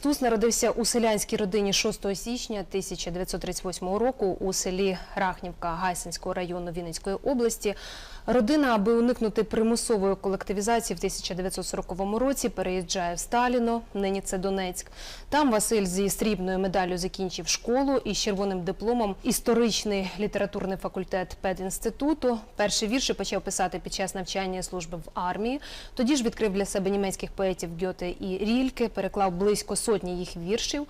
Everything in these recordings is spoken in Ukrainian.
Стус народився у селянській родині 6 січня 1938 року у селі Рахнівка Гайсинського району Вінницької області. Родина, аби уникнути примусової колективізації в 1940 році, переїжджає в Сталіно, нині це Донецьк. Там Василь зі срібною медаллю закінчив школу і з червоним дипломом історичний літературний факультет педінституту. Перші вірші почав писати під час навчання служби в армії. Тоді ж відкрив для себе німецьких поетів Гьоте і Рільке, переклав близько сотні їх віршів.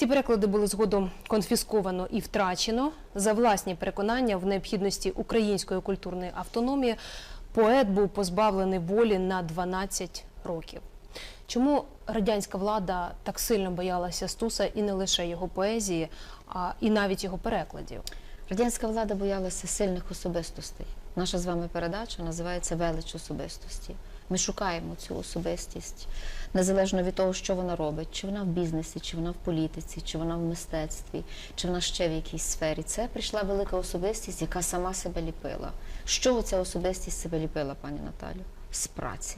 Ці переклади були згодом конфісковано і втрачено. За власні переконання в необхідності української культурної автономії поет був позбавлений волі на 12 років. Чому радянська влада так сильно боялася Стуса і не лише його поезії, а і навіть його перекладів? Радянська влада боялася сильних особистостей. Наша з вами передача називається Велич особистості. Ми шукаємо цю особистість незалежно від того, що вона робить, чи вона в бізнесі, чи вона в політиці, чи вона в мистецтві, чи вона ще в якійсь сфері. Це прийшла велика особистість, яка сама себе ліпила. З чого ця особистість себе ліпила, пані Наталю? З праці.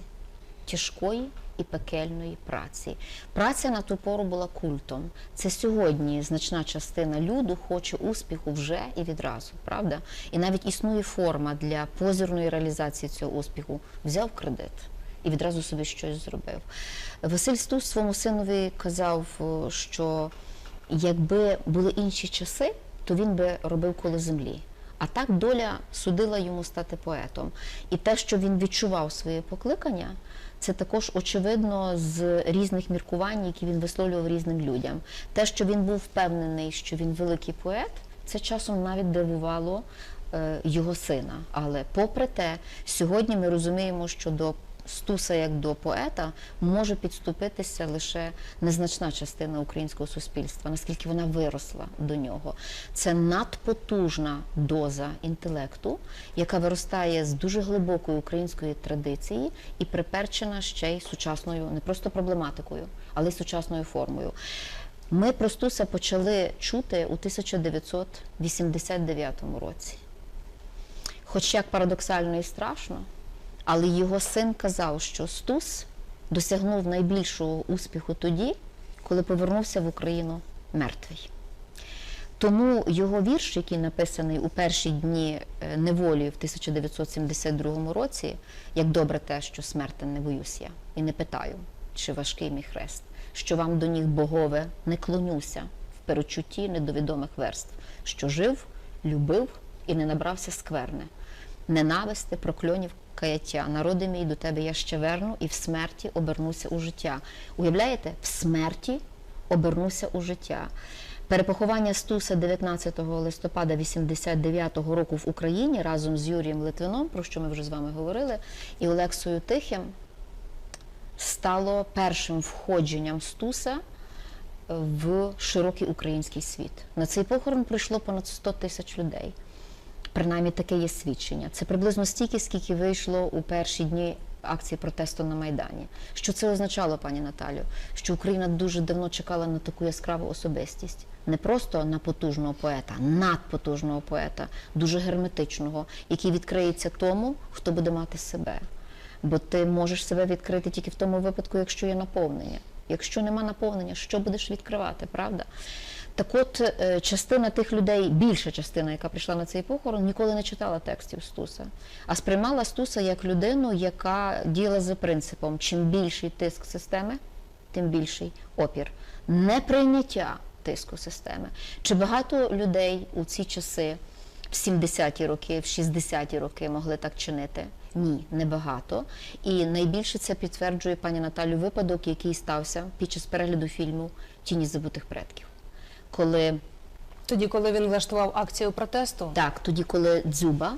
Тяжкої і пекельної праці. Праця на ту пору була культом. Це сьогодні значна частина люду хоче успіху вже і відразу, правда? І навіть існує форма для позірної реалізації цього успіху. Взяв кредит і відразу собі щось зробив. Василь Стус своєму синові казав, що якби були інші часи, то він би робив коло землі. А так доля судила йому стати поетом. І те, що він відчував своє покликання, це також очевидно з різних міркувань, які він висловлював різним людям. Те, що він був впевнений, що він великий поет, це часом навіть дивувало е, його сина. Але попри те, сьогодні ми розуміємо, що до Стуса як до поета може підступитися лише незначна частина українського суспільства, наскільки вона виросла до нього. Це надпотужна доза інтелекту, яка виростає з дуже глибокої української традиції і приперчена ще й сучасною не просто проблематикою, але й сучасною формою. Ми про Стуса почали чути у 1989 році. Хоч як парадоксально і страшно, але його син казав, що Стус досягнув найбільшого успіху тоді, коли повернувся в Україну мертвий. Тому його вірш, який написаний у перші дні е, неволі в 1972 році, як добре те, що смертен не боюсь я, і не питаю, чи важкий мій хрест, що вам до ніг богове не клонюся в перечутті недовідомих верств, що жив, любив і не набрався скверне, ненависти, прокльонів, каяття. Народи мій до тебе я ще верну, і в смерті обернуся у життя. Уявляєте, в смерті обернуся у життя. Перепоховання Стуса 19 листопада 89-го року в Україні разом з Юрієм Литвином, про що ми вже з вами говорили, і Олексою Тихим стало першим входженням Стуса в широкий український світ. На цей похорон прийшло понад 100 тисяч людей. Принаймні таке є свідчення. Це приблизно стільки, скільки вийшло у перші дні акції протесту на Майдані. Що це означало, пані Наталю? Що Україна дуже давно чекала на таку яскраву особистість. Не просто на потужного поета, надпотужного поета, дуже герметичного, який відкриється тому, хто буде мати себе. Бо ти можеш себе відкрити тільки в тому випадку, якщо є наповнення. Якщо нема наповнення, що будеш відкривати, правда? Так от, е, частина тих людей, більша частина, яка прийшла на цей похорон, ніколи не читала текстів Стуса, а сприймала Стуса як людину, яка діяла за принципом: чим більший тиск системи, тим більший опір. Неприйняття тиску системи. Чи багато людей у ці часи, в 70-ті роки, в 60-ті роки могли так чинити? Ні, небагато. І найбільше це підтверджує пані Наталю випадок, який стався під час перегляду фільму Тіні забутих предків. Коли Тоді, коли він влаштував акцію протесту, так, тоді, коли Дзюба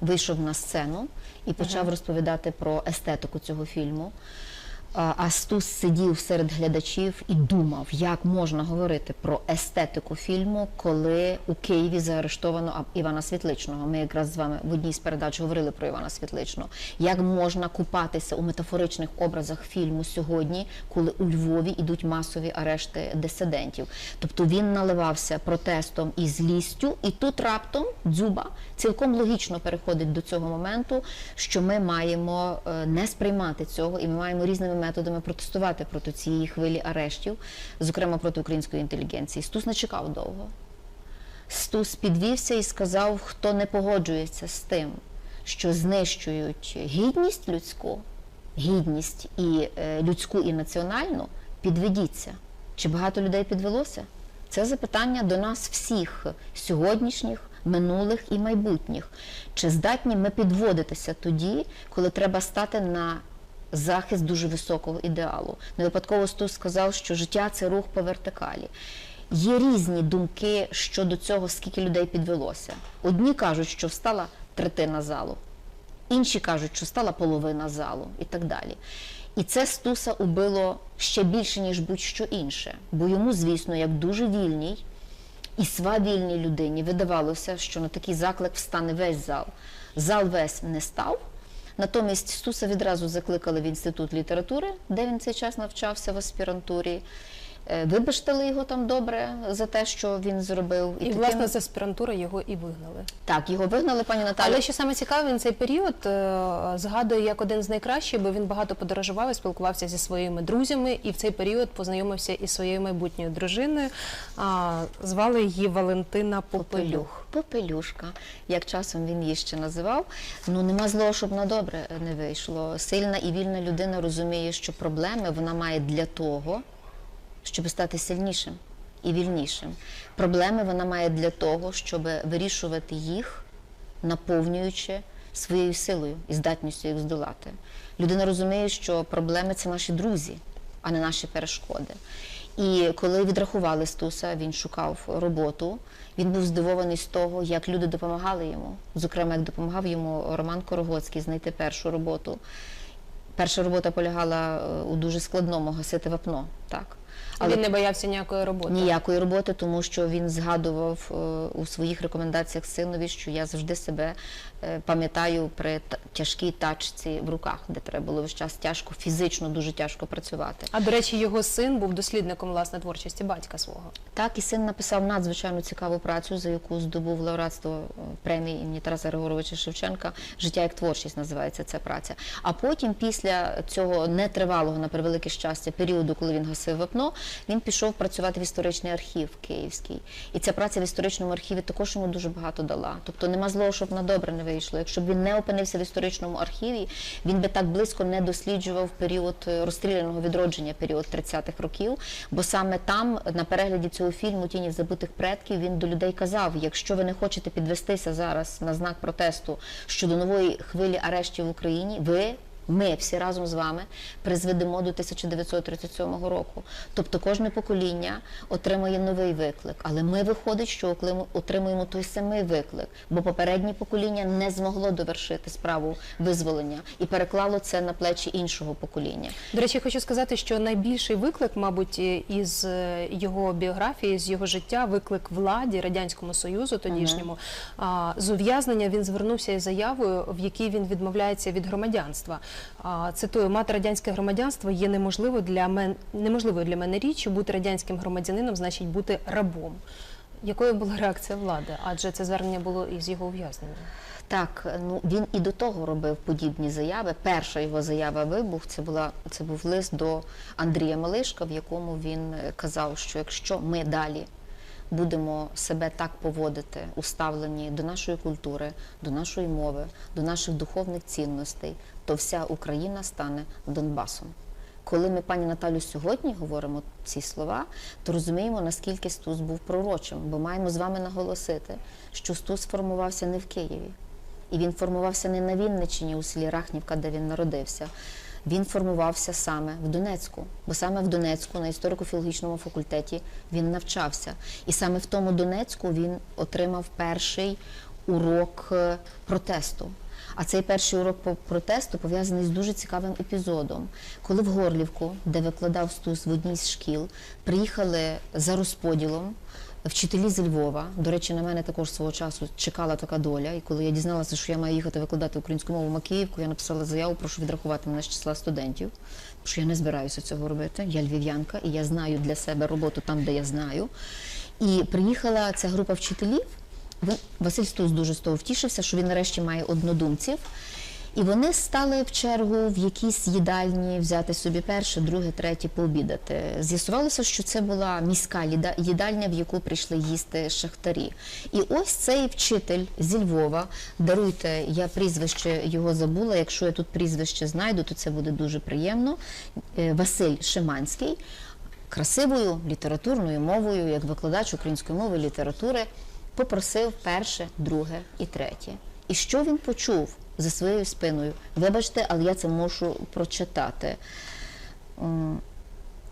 вийшов на сцену і почав розповідати про естетику цього фільму. А а сидів серед глядачів і думав, як можна говорити про естетику фільму, коли у Києві заарештовано Івана Світличного. Ми якраз з вами в одній з передач говорили про Івана Світличного. Як можна купатися у метафоричних образах фільму сьогодні, коли у Львові йдуть масові арешти дисидентів? Тобто він наливався протестом і злістю, і тут раптом дзюба цілком логічно переходить до цього моменту, що ми маємо е, не сприймати цього, і ми маємо різними методами протестувати проти цієї хвилі арештів, зокрема проти української інтелігенції. Стус не чекав довго. Стус підвівся і сказав, хто не погоджується з тим, що знищують гідність людську, гідність і е, людську і національну, підведіться. Чи багато людей підвелося? Це запитання до нас всіх сьогоднішніх, минулих і майбутніх. Чи здатні ми підводитися тоді, коли треба стати на захист дуже високого ідеалу? Не випадково Стус сказав, що життя це рух по вертикалі. Є різні думки щодо цього, скільки людей підвелося. Одні кажуть, що встала третина залу, інші кажуть, що стала половина залу і так далі. І це Стуса убило ще більше, ніж будь-що інше. Бо йому, звісно, як дуже вільній і свавільній людині видавалося, що на такий заклик встане весь зал. Зал весь не став. Натомість Стуса відразу закликали в інститут літератури, де він цей час навчався в аспірантурі. Е, Вибачтали його там добре за те, що він зробив. І, таким- власне, з аспірантури його і вигнали. так, його вигнали, пані Наталі. Але що саме цікаве, він цей період е, згадує як один з найкращих, бо він багато подорожував і спілкувався зі своїми друзями, і в цей період познайомився із своєю майбутньою дружиною. Звали її Валентина Попелюх. Попелюшка, як часом він її ще називав. Ну нема злого, щоб на добре не вийшло. Сильна і вільна людина розуміє, що проблеми вона має для того, щоб стати сильнішим і вільнішим. Проблеми вона має для того, щоб вирішувати їх, наповнюючи своєю силою і здатністю їх здолати. Людина розуміє, що проблеми це наші друзі, а не наші перешкоди. І коли відрахували Стуса, він шукав роботу. Він був здивований з того, як люди допомагали йому. Зокрема, як допомагав йому Роман Корогоцький знайти першу роботу. Перша робота полягала е, у дуже складному гасити вапно. Так. Він не боявся ніякої роботи. Ніякої роботи, тому що він згадував е, у своїх рекомендаціях синові, що я завжди себе пам'ятаю при тяжкій тачці в руках, де треба було весь час тяжко, фізично дуже тяжко працювати. А до речі, його син був дослідником власне творчості батька свого. Так, і син написав надзвичайно цікаву працю, за яку здобув лауреатство е, премії імені Тараса Григоровича Шевченка. Життя як творчість називається ця праця. А потім, після цього нетривалого, на превелике щастя, періоду, коли він гасив вапно, він пішов працювати в історичний архів Київський. І ця праця в історичному архіві також йому дуже багато дала. Тобто нема злого, щоб на добре не вийшло. Якщо б він не опинився в історичному архіві, він би так близько не досліджував період е, розстріляного відродження, період 30-х років. Бо саме там, на перегляді цього фільму Тіні забутих предків, він до людей казав: якщо ви не хочете підвестися зараз на знак протесту щодо нової хвилі арештів в Україні, ви. Ми всі разом з вами призведемо до 1937 року. Тобто кожне покоління отримує новий виклик. Але ми виходить, що отримуємо той самий виклик, бо попереднє покоління не змогло довершити справу визволення і переклало це на плечі іншого покоління. До речі, хочу сказати, що найбільший виклик, мабуть, із е, його біографії, з його життя, виклик владі радянському союзу тодішньому. А, З ув'язнення він звернувся із заявою, в якій він відмовляється від громадянства. Цитую, мати радянське громадянство є неможливо для мен неможливою для мене річчю. Бути радянським громадянином значить бути рабом. Якою була реакція влади? Адже це звернення було із його ув'язненням. Так, ну він і до того робив подібні заяви. Перша його заява вибух це була це був лист до Андрія Малишка, в якому він казав, що якщо ми далі будемо себе так поводити у ставленні до нашої культури, до нашої мови, до наших духовних цінностей, то вся Україна стане Донбасом. Коли ми, пані Наталю, сьогодні говоримо ці слова, то розуміємо, наскільки Стус був пророчим, бо маємо з вами наголосити, що Стус формувався не в Києві. І він формувався не на Вінниччині, у селі Рахнівка, де він народився. Він формувався саме в Донецьку, бо саме в Донецьку на історико-філологічному факультеті він навчався. І саме в тому Донецьку він отримав перший урок е, протесту. А цей перший урок по протесту пов'язаний з дуже цікавим епізодом. Коли в Горлівку, де викладав Стус в одній з шкіл, приїхали за розподілом вчителі зі Львова. До речі, на мене також свого часу чекала така доля. І коли я дізналася, що я маю їхати викладати українську мову в Макіївку, я написала заяву, прошу відрахувати мене з числа студентів, що я не збираюся цього робити. Я львів'янка, і я знаю для себе роботу там, де я знаю. І приїхала ця група вчителів. Василь Стус дуже з того втішився, що він нарешті має однодумців. І вони стали в чергу в якійсь їдальні взяти собі перше, друге, третє пообідати. З'ясувалося, що це була міська їда- їдальня, в яку прийшли їсти шахтарі. І ось цей вчитель зі Львова, даруйте, я прізвище його забула. Якщо я тут прізвище знайду, то це буде дуже приємно. Е, Василь Шиманський. Красивою літературною мовою, як викладач української мови літератури, попросив перше, друге і третє. І що він почув за своєю спиною? Вибачте, але я це можу прочитати.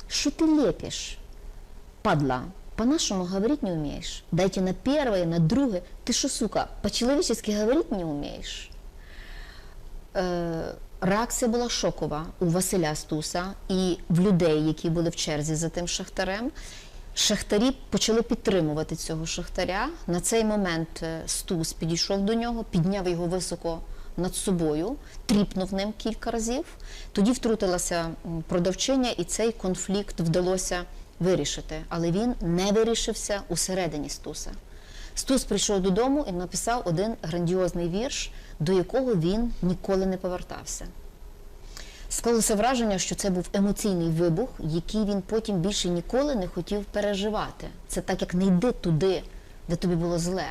Що ти лепиш, падла? По-нашему говорить не умеешь. Дайте на первое, на другое. Ты что, сука, по-человечески говорить не умеешь? Реакція була шокова у Василя Стуса і в людей, які були в черзі за тим шахтарем. Шахтарі почали підтримувати цього шахтаря. На цей момент е, Стус підійшов до нього, підняв його високо над собою, тріпнув ним кілька разів. Тоді втрутилася продавчиня, і цей конфлікт вдалося вирішити. Але він не вирішився усередині Стуса. Стус прийшов додому і написав один грандіозний вірш, до якого він ніколи не повертався. Склалося враження, що це був емоційний вибух, який він потім більше ніколи не хотів переживати. Це так, як не йди туди, де тобі було зле,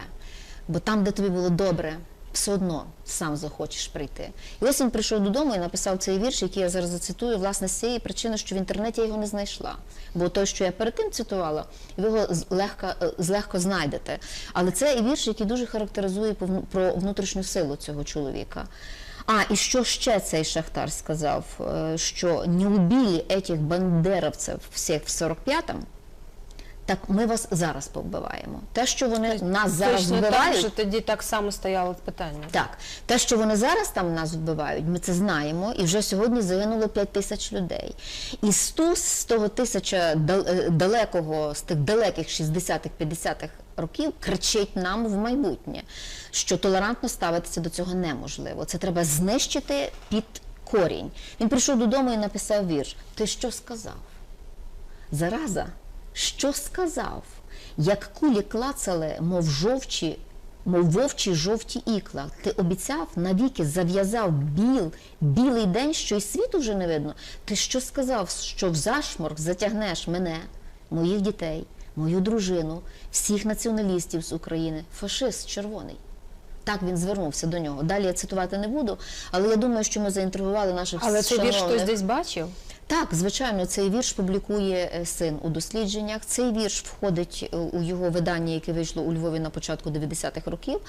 бо там, де тобі було добре, все одно сам захочеш прийти. І ось він прийшов додому і написав цей вірш, який я зараз зацитую, власне, з цієї причини, що в інтернеті я його не знайшла. Бо той, що я перед тим цитувала, ви його з- легко, е, злегко знайдете. Але це і вірш, який дуже характеризує про внутрішню силу цього чоловіка. А, і що ще цей шахтар сказав? Е, Що не убили этих бандеровців всіх в 45-му, так ми вас зараз повбиваємо. Те, що вони нас зараз Точно так, вбивають, що тоді так само стояло питання. так, те, що вони зараз там нас вбивають, ми це знаємо, і вже сьогодні загинуло 5 тисяч людей. І Стус з того тисяча дал- е, далекого, з тих далеких 60-х, 50-х років кричить нам в майбутнє, що толерантно ставитися до цього неможливо. Це треба знищити під корінь. Він прийшов додому і написав вірш. Ти що сказав? Зараза, що сказав? Як кулі клацали, мов жовчі, мов вовчі жовті ікла. Ти обіцяв навіки зав'язав біл, білий день, що й світу вже не видно. Ти що сказав, що в зашморг затягнеш мене, моїх дітей, мою дружину, всіх націоналістів з України, фашист червоний. Так він звернувся до нього. Далі я цитувати не буду, але я думаю, що ми заінтригували наших Але цей вірш хтось десь бачив? Так, звичайно, цей вірш публікує е, син у дослідженнях. Цей вірш входить е, у його видання, яке вийшло у Львові на початку 90-х років,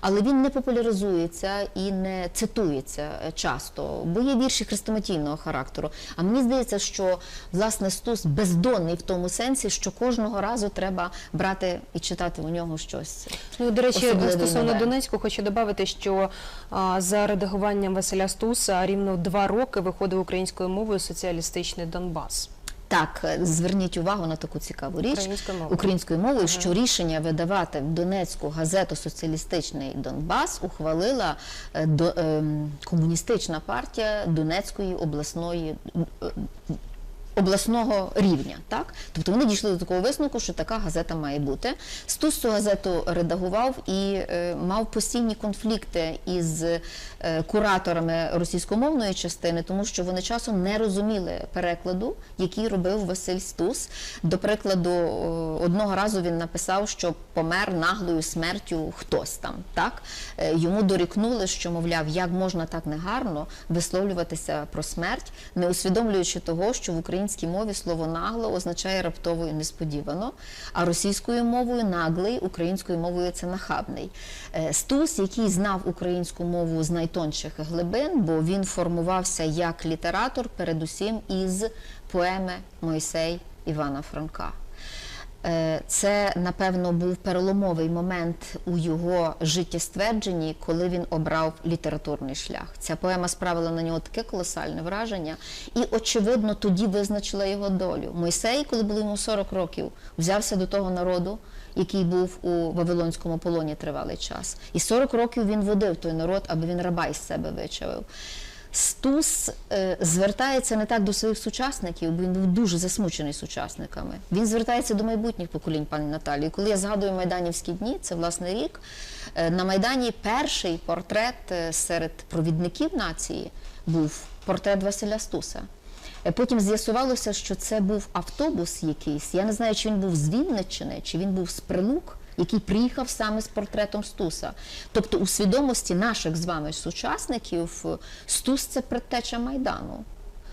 але він не популяризується і не цитується е, часто, бо є вірші хрестоматійного характеру. А мені здається, що власне Стус бездонний в тому сенсі, що кожного разу треба брати і читати у нього щось. Ну, до речі, стосовно нове. Донецьку, хочу додати, що а, за редагуванням Василя Стуса рівно два роки виходив українською мовою соціалістичний Донбас. Так, е, зверніть увагу на таку цікаву річ Українською мовою. українською мовою, що рішення видавати в Донецьку газету Соціалістичний Донбас ухвалила е, до, ем, комуністична партія Донецької обласної. е, Обласного рівня, так тобто вони дійшли до такого висновку, що така газета має бути. Стус цю газету редагував і е, мав постійні конфлікти із е, кураторами російськомовної частини, тому що вони часом не розуміли перекладу, який робив Василь Стус. До прикладу, одного разу він написав, що помер наглою смертю хтось там. Так Е, йому дорікнули, що мовляв, як можна так негарно висловлюватися про смерть, не усвідомлюючи того, що в українській мові слово нагло означає раптово і несподівано, а російською мовою наглий, українською мовою це нахабний. Е, Стус, який знав українську мову з найтонших глибин, бо він формувався як літератор, передусім із поеми Мойсей Івана Франка. Е, Це, напевно, був переломовий момент у його життєствердженні, коли він обрав літературний шлях. Ця поема справила на нього таке колосальне враження, і, очевидно, тоді визначила його долю. Мойсей, коли було йому 40 років, взявся до того народу, який був у Вавилонському полоні тривалий час. І 40 років він водив той народ, аби він раба із себе вичавив. Стус е, звертається не так до своїх сучасників, бо він був дуже засмучений сучасниками. Він звертається до майбутніх поколінь, пані Наталії. Коли я згадую майданівські дні, це власне рік. е, На Майдані перший портрет е, серед провідників нації був портрет Василя Стуса. Потім з'ясувалося, що це був автобус якийсь. Я не знаю, чи він був з Вінниччини, чи він був з Прилук, який приїхав саме з портретом Стуса. Тобто, у свідомості наших з вами сучасників е, Стус це предтеча Майдану.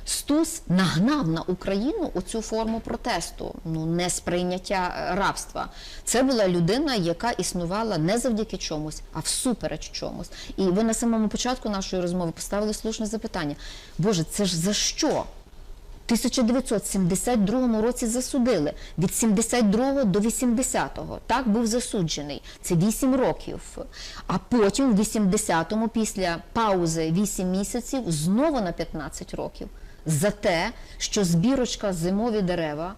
Стус нагнав на Україну оцю форму протесту, ну не сприйняття е, рабства. Це була людина, яка існувала не завдяки чомусь, а всупереч чомусь. І ви на самому початку нашої розмови поставили слушне запитання: Боже, це ж за що? В 1972 році засудили від 72 до 80-го. Так був засуджений. Це 8 років. А потім, в 80-му, після паузи 8 місяців, знову на 15 років. За те, що збірочка зимові дерева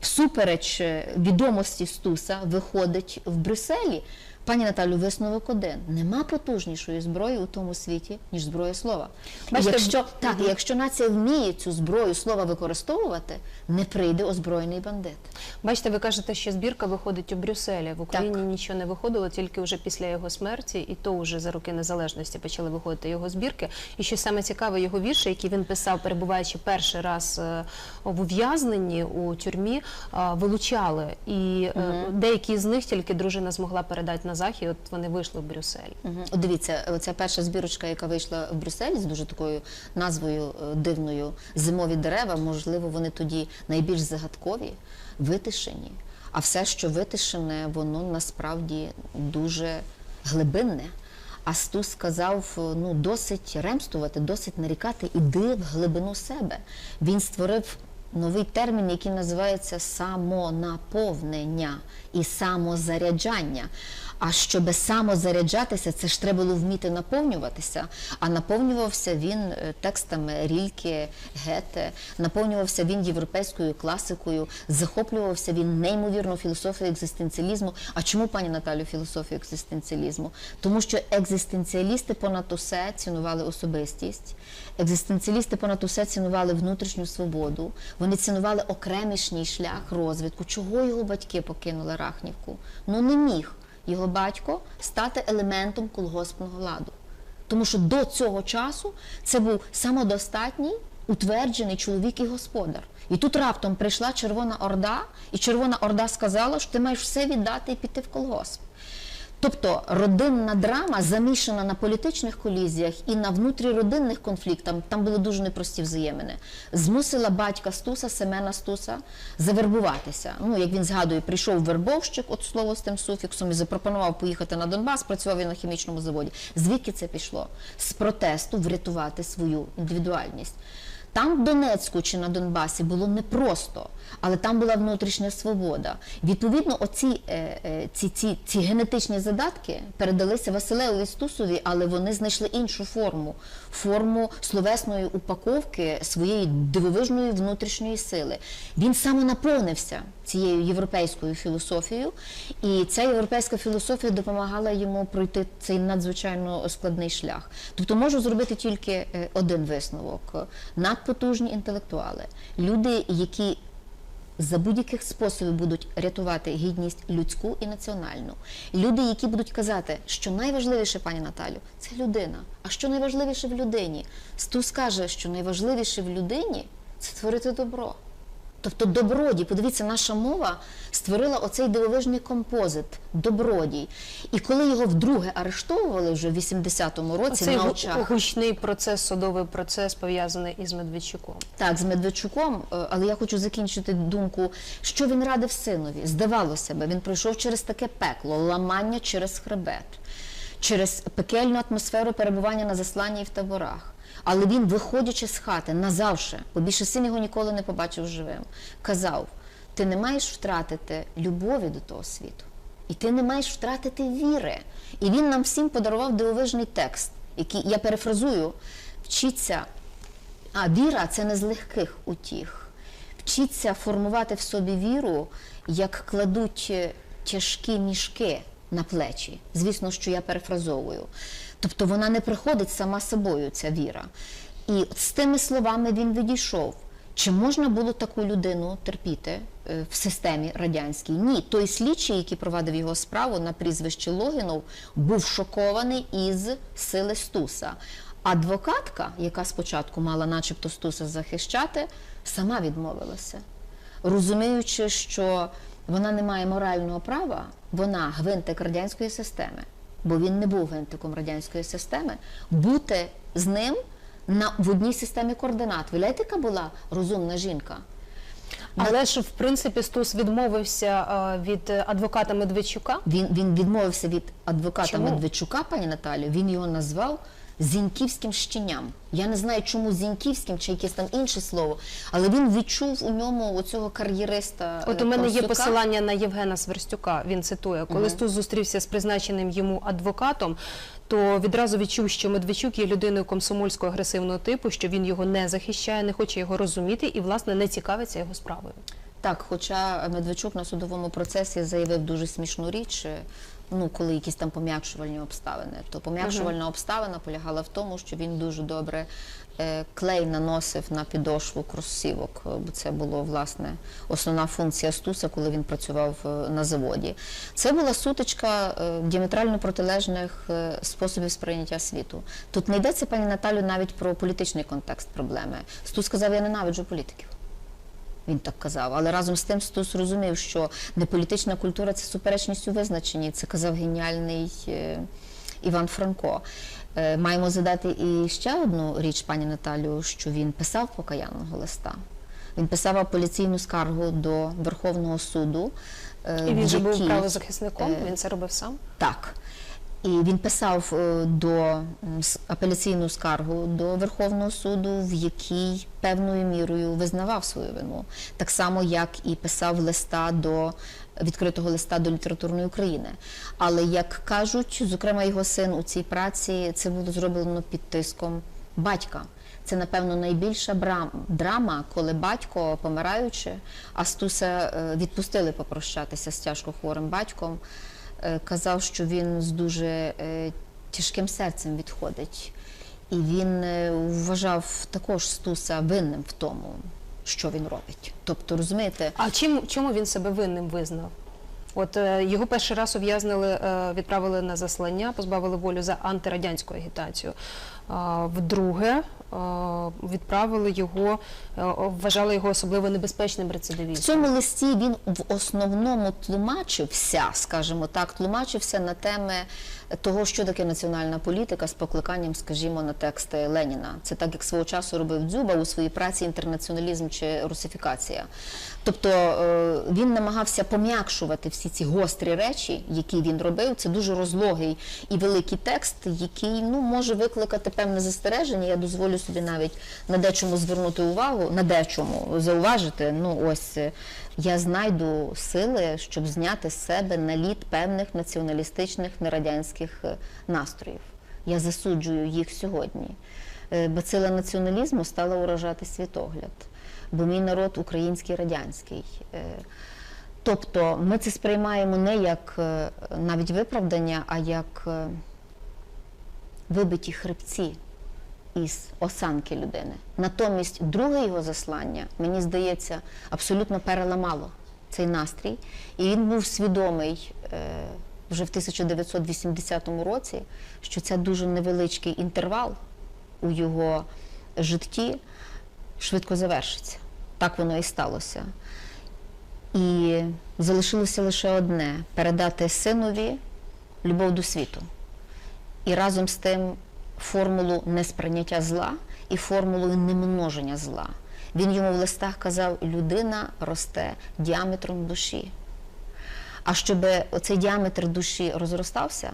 всупереч е, відомості Стуса виходить в Брюсселі. Пані Наталю, висновок один. Нема потужнішої зброї у тому світі, ніж зброя слова. Бачите, якщо, так, якщо нація вміє цю зброю слова використовувати, не прийде озброєний бандит. Бачите, ви кажете, що збірка виходить у Брюсселі. В Україні Так. нічого не виходило, тільки вже після його смерті, і то вже за роки незалежності почали виходити його збірки. І що саме цікаве, його вірші, які він писав, перебуваючи перший раз е, в ув'язненні у тюрмі, вилучали. І е, деякі з них тільки дружина змогла передати на захід. От вони вийшли в Брюссель. Угу. Дивіться, оця перша збірочка, яка вийшла в Брюсселі з дуже такою назвою е, дивною Зимові дерева, можливо, вони тоді найбільш загадкові, витишені. А все, що витишене, воно насправді дуже глибинне. А Стус сказав: е, ну досить ремствувати, досить нарікати, іди в глибину себе. Він створив новий термін, який називається самонаповнення і самозаряджання. А щоб самозаряджатися, це ж треба було вміти наповнюватися. А наповнювався він е, текстами Рільке, Гете, наповнювався він європейською класикою, захоплювався він неймовірно філософією екзистенціалізму. А чому, пані Наталю, філософію екзистенціалізму? Тому що екзистенціалісти понад усе цінували особистість. Екзистенціалісти понад усе цінували внутрішню свободу. Вони цінували окремішній шлях розвитку. Чого його батьки покинули Рахнівку? Ну не міг його батько стати елементом колгоспного ладу. Тому що до цього часу це був самодостатній, утверджений чоловік і господар. І тут раптом прийшла Червона Орда, і Червона Орда сказала, що ти маєш все віддати і піти в колгосп. Тобто родинна драма замішана на політичних колізіях і на внутріродинних конфліктах, там були дуже непрості взаємини, змусила батька Стуса, Семена Стуса, завербуватися. Ну, як він згадує, прийшов вербовщик, от слово з тим суфіксом, і запропонував поїхати на Донбас, працював він на хімічному заводі. Звідки це пішло? З протесту врятувати свою індивідуальність. Там в Донецьку чи на Донбасі було непросто, але там була внутрішня свобода. Відповідно, оці е, е, ці, ці, ці генетичні задатки передалися Василеві Стусові, але вони знайшли іншу форму форму словесної упаковки своєї дивовижної внутрішньої сили. Він самонаповнився цією європейською філософією, і ця європейська філософія допомагала йому пройти цей надзвичайно складний шлях. Тобто можу зробити тільки е, один висновок: надпотужні інтелектуали, люди, які за будь-яких способів будуть рятувати гідність людську і національну. Люди, які будуть казати, що найважливіше, пані Наталю, це людина. А що найважливіше в людині? Стус каже, що найважливіше в людині це творити добро. Тобто добродій, подивіться, наша мова створила оцей дивовижний композит добродій. І коли його вдруге арештовували вже в 80-му році на очах. гучний процес, судовий процес пов'язаний із Медведчуком. Так, з Медведчуком, е, але я хочу закінчити думку, що він радив синові. Здавалося би, він пройшов через таке пекло, ламання через хребет, через пекельну атмосферу перебування на засланні і в таборах. Але він, виходячи з хати назавше, бо більше син його ніколи не побачив живим, казав: ти не маєш втратити любові до того світу, і ти не маєш втратити віри. І він нам всім подарував дивовижний текст, який я перефразую: вчіться а віра це не з легких утіх. Вчіться формувати в собі віру, як кладуть тяжкі мішки на плечі. Звісно, що я перефразовую. Тобто вона не приходить сама собою, ця віра. І з тими словами він відійшов. Чи можна було таку людину терпіти е, в системі радянській? Ні, той слідчий, який провадив його справу на прізвище Логінов, був шокований із сили Стуса. Адвокатка, яка спочатку мала начебто Стуса захищати, сама відмовилася, розуміючи, що вона не має морального права, вона гвинтик радянської системи, бо він не був генетиком радянської системи, бути з ним на в одній системі координат. Виявляєте, яка була розумна жінка? Але ж в принципі Стус відмовився а, від адвоката Медведчука. Він, він відмовився від адвоката Чому? Медведчука, пані Наталі. Він його назвав зіньківським щеням. Я не знаю, чому зіньківським чи якесь там інше слово, але він відчув у ньому оцього кар'єриста. От е, у мене є посилання на Євгена Сверстюка. Він цитує, коли Стус зустрівся з призначеним йому адвокатом, то відразу відчув, що Медведчук є людиною комсомольського агресивного типу, що він його не захищає, не хоче його розуміти і, власне, не цікавиться його справою. Так, хоча Медведчук на судовому процесі заявив дуже смішну річ. Ну, коли якісь там пом'якшувальні обставини, то пом'якшувальна обставина полягала в тому, що він дуже добре е, клей наносив на підошву кросівок, бо це було власне основна функція Стуса, коли він працював е, на заводі. Це була сутичка е, діаметрально протилежних е, способів сприйняття світу. Тут не йдеться, пані Наталю, навіть про політичний контекст проблеми. Стус сказав, я ненавиджу політиків. Він так казав, але разом з тим Стус розумів, що неполітична культура це суперечність у визначенні. Це казав геніальний е, Іван Франко. Е, маємо задати і ще одну річ, пані Наталю, що він писав покаянного листа. Він писав апеляційну скаргу до Верховного суду. е, І він же був правозахисником, він це робив сам. так. І він писав е, до апеляційну скаргу до Верховного суду, в якій певною мірою визнавав свою вину, так само як і писав листа до відкритого листа до літературної України. Але як кажуть, зокрема його син у цій праці, це було зроблено під тиском батька. Це, напевно, найбільша драма, коли батько, помираючи, Астуса е, відпустили попрощатися з тяжко хворим батьком. Е, Казав, що він з дуже е, тяжким серцем відходить. І він е, вважав також Стуса винним в тому, що він робить. Тобто, розумієте, А чим чому він себе винним визнав? От е, його перший раз ув'язнили, е, відправили на заслання, позбавили волю за антирадянську агітацію. Вдруге відправили його, е, вважали його особливо небезпечним В цьому листі він в основному тлумачився, скажімо так, тлумачився на теми того, що таке національна політика з покликанням, скажімо, на тексти Леніна. Це так, як свого часу робив Дзюба у своїй праці інтернаціоналізм чи русифікація. Тобто е, він намагався пом'якшувати всі ці гострі речі, які він робив. Це дуже розлогий і великий текст, який ну може викликати певне застереження. Я дозволю собі навіть на дечому звернути увагу, на дечому зауважити. Ну ось е, я знайду сили, щоб зняти з себе наліт певних націоналістичних нерадянських е, настроїв. Я засуджую їх сьогодні. Е, Бацила націоналізму стала уражати світогляд, бо мій народ український радянський. Тобто ми це сприймаємо не як навіть виправдання, а як вибиті хребці із осанки людини. Натомість друге його заслання, мені здається, абсолютно переламало цей настрій. І він був свідомий е, вже в 1980 році, що це дуже невеличкий інтервал у його житті швидко завершиться. Так воно і сталося. І залишилося лише одне передати синові любов до світу. І разом з тим формулу несприйняття зла і формулу немноження зла. Він йому в листах казав, людина росте діаметром душі. А щоб оцей діаметр душі розростався,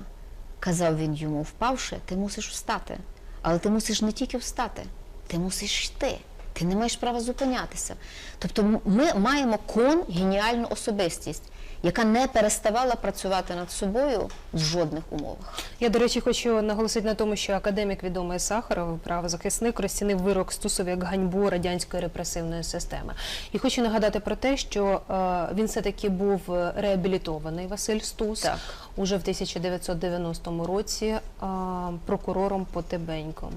казав він йому, впавши, ти мусиш встати. Але ти мусиш не тільки встати, ти мусиш йти. Ти не маєш права зупинятися. Тобто ми маємо конгеніальну особистість, яка не переставала працювати над собою в жодних умовах. Я, до речі, хочу наголосити на тому, що академік відомий Сахаров, правозахисник, розцінив вирок Стусові як ганьбу радянської репресивної системи. І хочу нагадати про те, що е, він все-таки був реабілітований Василь Стус Так. уже в 1990 році е, прокурором Потебеньком.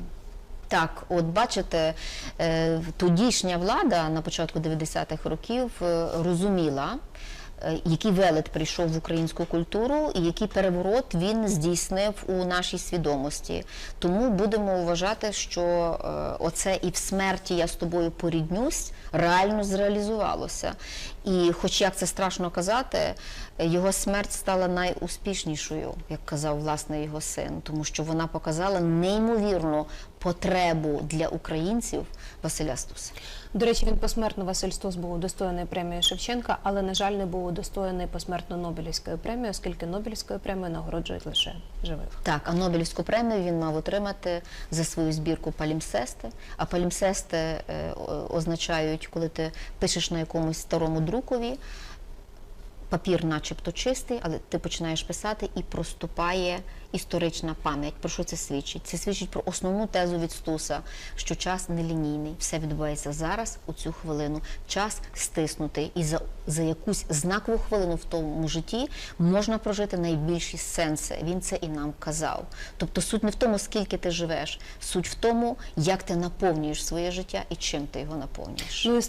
Так, от бачите, е, тодішня влада на початку 90-х років е, розуміла, який велет прийшов в українську культуру і який переворот він здійснив у нашій свідомості. Тому будемо вважати, що е, оце і в смерті я з тобою поріднюсь реально зреалізувалося. І, хоч як це страшно казати, е, його смерть стала найуспішнішою, як казав власне його син, тому що вона показала неймовірну потребу для українців Василя Стуса. До речі, він посмертно Василь Стус був удостоєний премією Шевченка, але, на жаль, не був удостоєний посмертно Нобелівською премією, оскільки Нобелівською премією нагороджують лише живих. Так, а Нобелівську премію він мав отримати за свою збірку палімсести. А палімсести е, означають, коли ти пишеш на якомусь старому друкові, папір начебто чистий, але ти починаєш писати і проступає історична пам'ять. Про що це свідчить? Це свідчить про основну тезу від Стуса, що час нелінійний, все відбувається зараз, у цю хвилину. Час стиснутий, і за, за якусь знакову хвилину в тому житті можна прожити найбільші сенси. Він це і нам казав. Тобто суть не в тому, скільки ти живеш, суть в тому, як ти наповнюєш своє життя і чим ти його наповнюєш. Ну